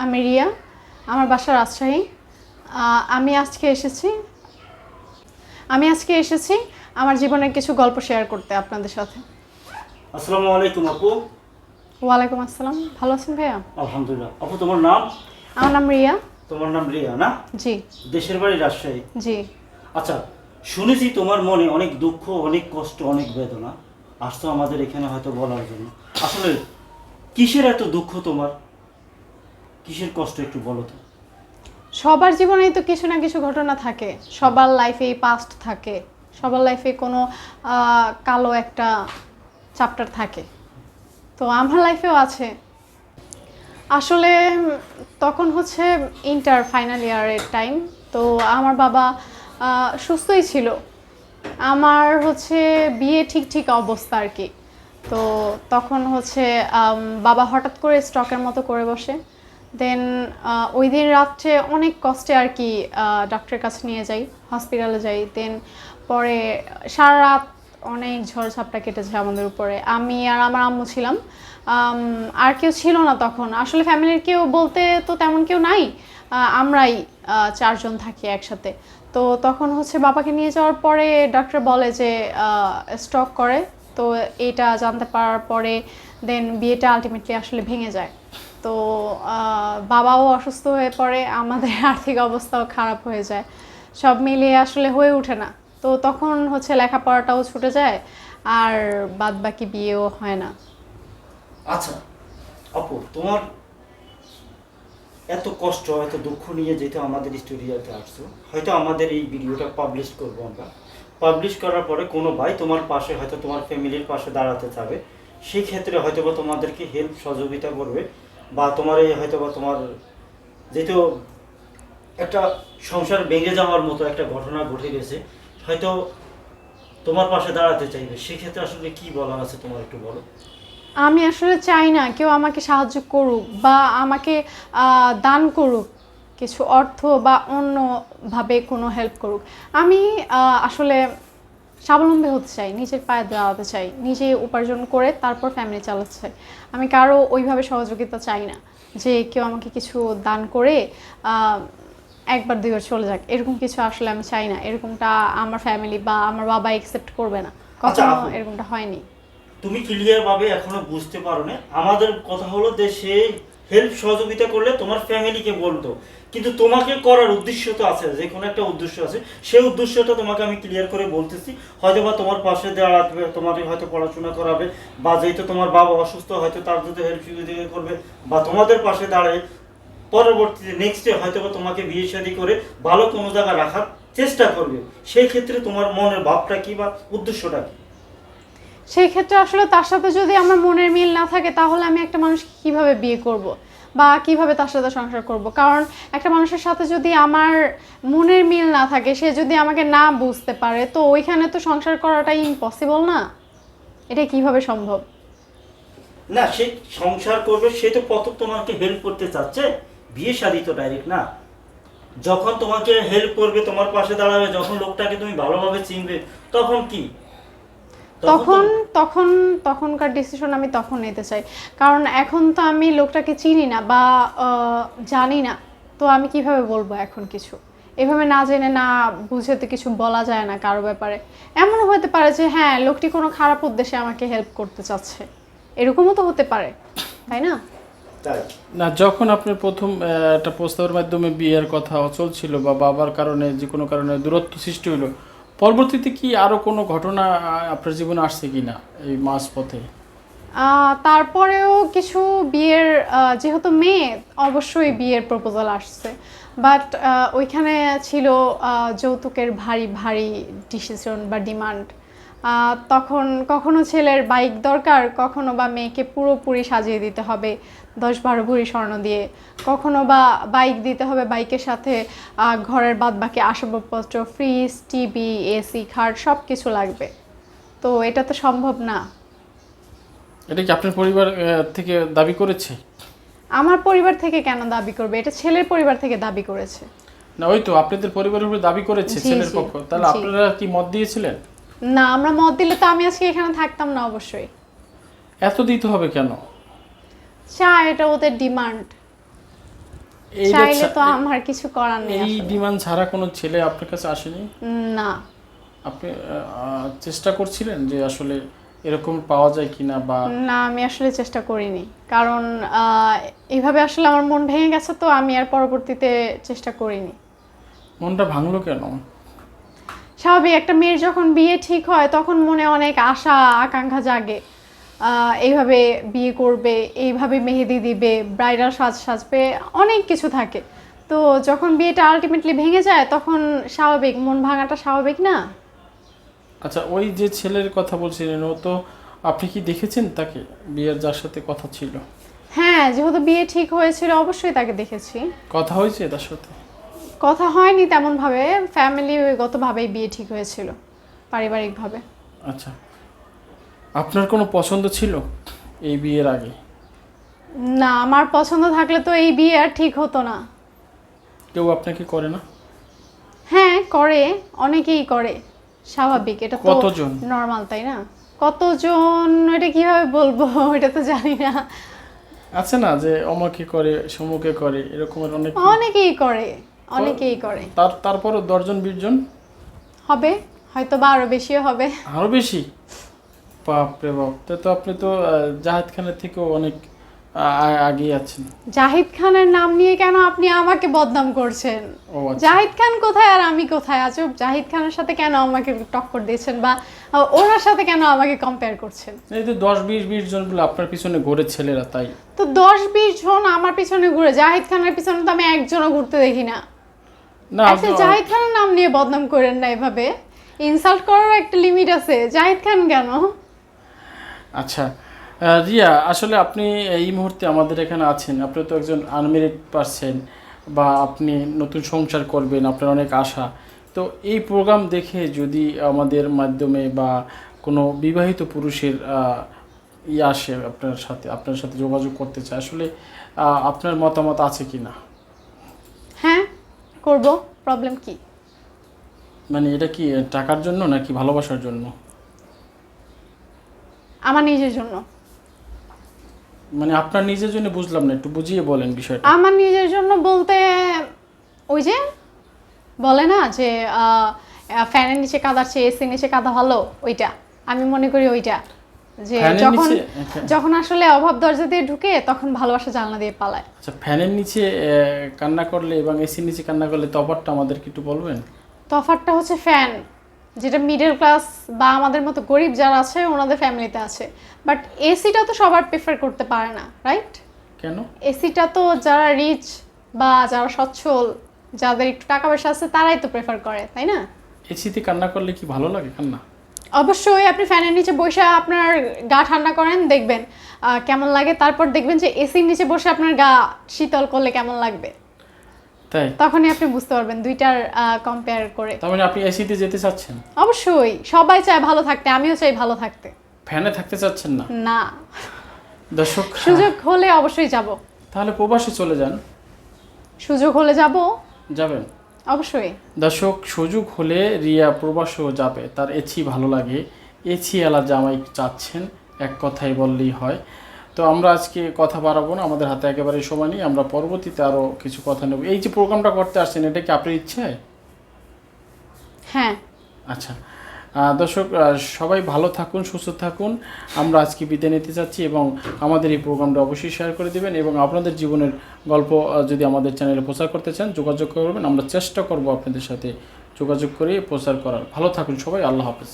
আমি রিয়া আমার বাসা রাজশাহী। আমি আজকে এসেছি আমি আজকে এসেছি আমার জীবনের কিছু গল্প শেয়ার করতে আপনাদের সাথে। আসসালামু আলাইকুম আপু। ওয়ালাইকুম আসসালাম। ভালো আছেন ভাইয়া? আলহামদুলিল্লাহ। আপু তোমার নাম? আমার নাম রিয়া। তোমার নাম রিয়া না? জি। দেশের বাড়ি রাজশাহী? জি। আচ্ছা শুনেছি তোমার মনে অনেক দুঃখ অনেক কষ্ট অনেক বেদনা। আসতো আমাদের এখানে হয়তো বলার জন্য। আসলে কিসের এত দুঃখ তোমার? কিসের কষ্ট একটু বলো তো? সবার জীবনেই তো কিছু না কিছু ঘটনা থাকে। সবার লাইফে পাস্ট থাকে। সবার লাইফে কোনো কালো একটা চ্যাপ্টার থাকে। তো আমার লাইফেও আছে। আসলে তখন হচ্ছে ইন্টার ফাইনাল ইয়ারের টাইম তো আমার বাবা সুস্থই ছিল। আমার হচ্ছে বিয়ে ঠিক ঠিক অবস্থা আর কি। তো তখন হচ্ছে বাবা হঠাৎ করে স্টকের মতো করে বসে। দেন ওই দিন রাত্রে অনেক কষ্টে আর কি ডক্টরের কাছে নিয়ে যাই হসপিটালে যাই। দেন পরে সারা রাত অনেক ঝড়ঝাপটা কেটেছে আমাদের উপরে। আমি আর আমার আম্মু ছিলাম। আর কেউ ছিল না তখন। আসলে ফ্যামিলির কেউ বলতে তো তেমন কেউ নাই। আমরাই চারজন থাকি একসাথে। তো তখন হচ্ছে বাবাকে নিয়ে যাওয়ার পরে ডক্টর বলে যে স্টক করে। তো এটা জানতে পারার পরে দেন বিয়েটা আলটিমেটলি আসলে ভেঙে যায়। তো বাবাও অসুস্থ হয়ে পড়ে, আমাদের আর্থিক অবস্থাও খারাপ হয়ে যায়। সব মিলিয়ে আসলে হয়ে ওঠে না। তো তখন হচ্ছে লেখাপড়াটাও ছুটে যায়, আর বাদ বাকি বিয়েও হয় না। আচ্ছা আপু, তোমার এত কষ্ট, এত দুঃখ নিয়ে যেহেতু আমাদের স্টুডিওতে আসছো, হয়তো আমাদের এই ভিডিওটা পাবলিশ করব আমরা। পাবলিশ করার পরে কোনো ভাই তোমার পাশে, হয়তো তোমার ফ্যামিলির পাশে দাঁড়াতে চাবে। সেই ক্ষেত্রে হয়তো বা তোমাদেরকে হেল্প সহযোগিতা করবে। বা তোমার এই হয়তো বা তোমার যেহেতু একটা সংসার ভেঙে যাওয়ার মতো একটা ঘটনা ঘটে গেছে, হয়তো তোমার পাশে দাঁড়াতে চাইবে। সেক্ষেত্রে আসলে কি বলার আছে তোমার একটু বলো? আমি আসলে চাই না কেউ আমাকে সাহায্য করুক বা আমাকে দান করুক, কিছু অর্থ বা অন্যভাবে কোনো হেল্প করুক। আমি আসলে স্বাবলম্বী হতে চাই নিজের পায়ে দাঁড়াতে চাই নিজে উপার্জন করে তারপর ফ্যামিলি চালাতে চাই। আমি কারও ওইভাবে সহযোগিতা চাই না যে কেউ আমাকে কিছু দান করে একবার দুইবার চলে যাক। এরকম কিছু আসলে আমি চাই না। এরকমটা আমার ফ্যামিলি বা আমার বাবা একসেপ্ট করবে না। আচ্ছা, কখনো এরকমটা হয়নি। তুমি ক্লিয়ার ভাবে এখনও বুঝতে পারো না আমাদের কথা হলো যে সে হেল্প সহযোগিতা করলে তোমার ফ্যামিলিকে বলতো। কিন্তু তোমাকে করার উদ্দেশ্য তো আছে, যে কোনো একটা উদ্দেশ্য আছে। সেই উদ্দেশ্যটা তোমাকে আমি ক্লিয়ার করে বলতেছি। হয়তো বা তোমার পাশে দাঁড়াবে তোমাকে হয়তো পড়াশোনা করাবে, বা যেহেতু তোমার বাবা অসুস্থ, হয়তো তার যদি হেল্প সহযোগিতা করবে, বা তোমাদের পাশে দাঁড়ায়, পরবর্তীতে নেক্সট ডে হয়তো বা তোমাকে বিয়ে শাদি করে ভালো কোনো জায়গায় রাখার চেষ্টা করবে। সেই ক্ষেত্রে তোমার মনের ভাবটা কি বা উদ্দেশ্যটা কি? সেই ক্ষেত্রে আসলে তার সাথে যদি আমার মনের মিল না থাকে, তাহলে আমি একটা মানুষকে কীভাবে বিয়ে করব? বা কীভাবে তার সাথে সংসার করব? কারণ একটা মানুষের সাথে যদি আমার মনের মিল না থাকে, সে যদি আমাকে না বুঝতে পারে, তো ওইখানে তো সংসার করাটা ইম্পসিবল না? এটা কীভাবে সম্ভব? না, সে সংসার করবে, সে তো প্রথম তোমাকে হেল্প করতে চাচ্ছে। বিয়ে শাদি তো ডাইরেক্ট না। যখন তোমাকে হেল্প করবে, তোমার পাশে দাঁড়াবে, যখন লোকটাকে তুমি ভালোভাবে চিনবে, তখন কি? তখন তখন তখনকার ডিসিশন আমি তখন নিতে চাই। কারণ এখন তো আমি লোকটাকে চিনি না বা জানি না। তো আমি কীভাবে বলব এখন কিছু? এভাবে না জেনে না বুঝে তো কিছু বলা যায় না কারও ব্যাপারে। এমনও হতে পারে যে হ্যাঁ লোকটি কোনো খারাপ উদ্দেশ্যে আমাকে হেল্প করতে চাচ্ছে। এরকমও তো হতে পারে তাই না? না যখন আপনার প্রথম একটা প্রস্তাবের মাধ্যমে বিয়ের কথা অচল ছিল বা বাবার কারণে যে কোনো কারণে দূরত্ব সৃষ্টি হলো পরবর্তীতে কি আরও কোনো ঘটনা আপনার জীবনে আসছে কি না এই মাস পথে? তারপরেও কিছু বিয়ের যেহেতু মেয়ে অবশ্যই বিয়ের প্রপোজাল আসছে। বাট ওইখানে ছিল যৌতুকের ভারী ভারী ডিসিশন বা ডিমান্ড তখন কখনো ছেলের বাইক দরকার, কখনো বা মেয়েকে পুরোপুরি সাজিয়ে দিতে হবে। দশ বারো ভরি স্বর্ণ দিয়ে। কখনো বা বাইক দিতে হবে বাইকের সাথে ঘরের বাদবাকি আসবাবপত্র ফ্রিজ টিভি এসি খাট সব কিছু লাগবে। তো এটা তো সম্ভব না। এটা কি আপনার পরিবার থেকে দাবি করেছে? আমার পরিবার থেকে কেন দাবি করবে? এটা ছেলের পরিবার থেকে দাবি করেছে। না ওই তো আপনাদের পরিবারের উপরে দাবি করেছে ছেলের পক্ষ। তাহলে আপনারা কি মত দিয়েছিলেন? না আমরা মত দিলে তো আমি আজকে এখানে থাকতাম না অবশ্যই। এত দিতে হবে কেন? চা এটা ওদের ডিমান্ড চাইলে তো আমার কিছু করার নেই এই ডিমান্ড ছাড়া কোনো ছেলে আপনার কাছে আসেনি? না। আপনি চেষ্টা করছিলেন যে আসলে এরকম পাওয়া যায় কিনা বা না আমি আসলে চেষ্টা করিনি। কারণ এইভাবে আসলে আমার মন ভেঙে গেছে তো আমি আর পরবর্তীতে চেষ্টা করিনি। মনটা ভাঙলো কেন? স্বাভাবিক একটা মেয়ের যখন বিয়ে ঠিক হয় তখন মনে অনেক আশা আকাঙ্ক্ষা জাগে। এইভাবে বিয়ে করবে এইভাবে মেহেদি দিবে ব্রাইডাল সাজ সাজবে অনেক কিছু থাকে। তো যখন বিয়েটা আলটিমেটলি ভেঙে যায় তখন স্বাভাবিক মন ভাঙাটা স্বাভাবিক না? আচ্ছা ওই যে ছেলের কথা বলছিলেন ও তো আপনি কি দেখেছেন তাকে? বিয়ের যার সাথে কথা ছিল। হ্যাঁ যেহেতু বিয়ে ঠিক হয়েছিল অবশ্যই তাকে দেখেছি। কথা হয়েছে তার সাথে? কথা হয়নি তেমনভাবে ফ্যামিলিগতভাবেই বিয়ে ঠিক হয়েছিল পারিবারিকভাবে। আচ্ছা। আপনার কোনো পছন্দ ছিল এই বিয়ের আগে? না আমার পছন্দ থাকলে তো এই বিয়ে আর ঠিক হতো না। কেউ আপনাকে করে না? হ্যাঁ করে অনেকেই করে স্বাভাবিক এটা তো কতজন? নর্মাল তাই না? কতজন এটা কীভাবে বলব? এটা তো জানি না। আছে না যে অমকে করে সমুকে করে এরকমের অনেক অনেকেই করে অনেকেই করে। তার তারপরও দশজন বিশ জন হবে হয়তো বা আরও বেশিও হবে। আরও বেশি? বাপরে বাপ। তা আপনি তো জাহেদ খানের থেকেও অনেক আ- আ- আগিয়ে আছেন। জাহিদ খানের নাম নিয়ে কেন আপনি আমাকে বদনাম করছেন? আচ্ছা। জাহিদ খান কোথায় আর আমি কোথায়? আজব জাহিদ খানের সাথে কেন আমাকে টক্কর দিয়েছেন বা ওনার সাথে কেন আমাকে কম্পেয়ার করছেন? এই তো দশ বিশ বিশ জন বলে আপনার পিছনে ঘোরে ছেলেরা তাই? তো দশ বিশ জন আমার পিছনে ঘুরে জাহিদ খানের পিছনে তো আমি একজনও ঘুরতে দেখি না। না আচ্ছা জাহিদ খানের নাম নিয়ে বদনাম করেন না এভাবে। ইনসাল্ট করার একটা লিমিট আছে। জাহিদ খান কেন? আচ্ছা। রিয়া আসলে আপনি এই মুহূর্তে আমাদের এখানে আছেন। আপনি তো একজন আনমেরিড পারসন বা আপনি নতুন সংসার করবেন আপনার অনেক আশা। তো এই প্রোগ্রাম দেখে যদি আমাদের মাধ্যমে বা কোনো বিবাহিত পুরুষের ই আসে আপনার সাথে আপনার সাথে যোগাযোগ করতে চায় আসলে আপনার মতামত আছে কি না হ্যাঁ করব। প্রবলেম কি? মানে এটা কি টাকার জন্য নাকি ভালোবাসার জন্য? আমার নিজের জন্য। মানে আপনার নিজের জন্য বুঝলাম না একটু বুঝিয়ে বলেন বিষয়টা। আমার নিজের জন্য বলতে ওই যে বলে না যে ফ্যানের নিচে কাদার চেয়ে এসির নিচে কাদা ভালো ওইটা। আমি মনে করি ওইটা। যে যখন। যখন আসলে অভাব দরজা দিয়ে ঢুকে তখন ভালোবাসা জানলা দিয়ে পালায়। আচ্ছা ফ্যানের নিচে কান্না করলে এবং এসির নিচে কান্না করলে তফাৎটা আমাদেরকে একটু বলবেন? তফাৎটা হচ্ছে ফ্যান। যেটা মিডল ক্লাস বা আমাদের মতো গরিব যারা আছে ওনাদের ফ্যামিলিতে আছে। বাট এসিটা তো সবার প্রেফার করতে পারে না রাইট কেন? এসিটা তো যারা রিচ বা যারা সচ্ছল যাদের একটু টাকা পয়সা আছে তারাই তো প্রেফার করে তাই না? এসিতে কান্না করলে কি ভালো লাগে কান্না? অবশ্যই আপনি ফ্যানের নিচে বসে আপনার গা ঠান্ডা করেন দেখবেন কেমন লাগে। তারপর দেখবেন যে এসির নিচে বসে আপনার গা শীতল করলে কেমন লাগবে? তাই? তখনই আপনি বুঝতে পারবেন দুইটার কম্পেয়ার করে। তার মানে আপনি এসিতে যেতে চাচ্ছেন? অবশ্যই সবাই চায় ভালো থাকতে আমিও চাই ভালো থাকতে। ফ্যানে থাকতে চাচ্ছেন না? না। দর্শক সুযোগ হলে অবশ্যই যাব। তাহলে প্রবাসে চলে যান। সুযোগ হলে যাব? যাবেন। অবশ্যই। দর্শক সুযোগ হলে রিয়া প্রবাসেও যাবে। তার এছি ভালো লাগে। এছি এলা জামাই চাচ্ছেন এক কথাই বললেই হয়। তো আমরা আজকে কথা বাড়াবো না আমাদের হাতে একেবারে সময় নেই আমরা পরবর্তীতে আরও কিছু কথা নেব। এই যে প্রোগ্রামটা করতে আসছেন এটা কি আপনার ইচ্ছে? হ্যাঁ। আচ্ছা দর্শক সবাই ভালো থাকুন সুস্থ থাকুন। আমরা আজকে বিদায় নিতে চাচ্ছি এবং আমাদের এই প্রোগ্রামটা অবশ্যই শেয়ার করে দেবেন এবং আপনাদের জীবনের গল্প যদি আমাদের চ্যানেলে প্রচার করতে চান যোগাযোগ করবেন। আমরা চেষ্টা করব আপনাদের সাথে যোগাযোগ করে প্রচার করার। ভালো থাকুন সবাই আল্লাহ হাফেজ।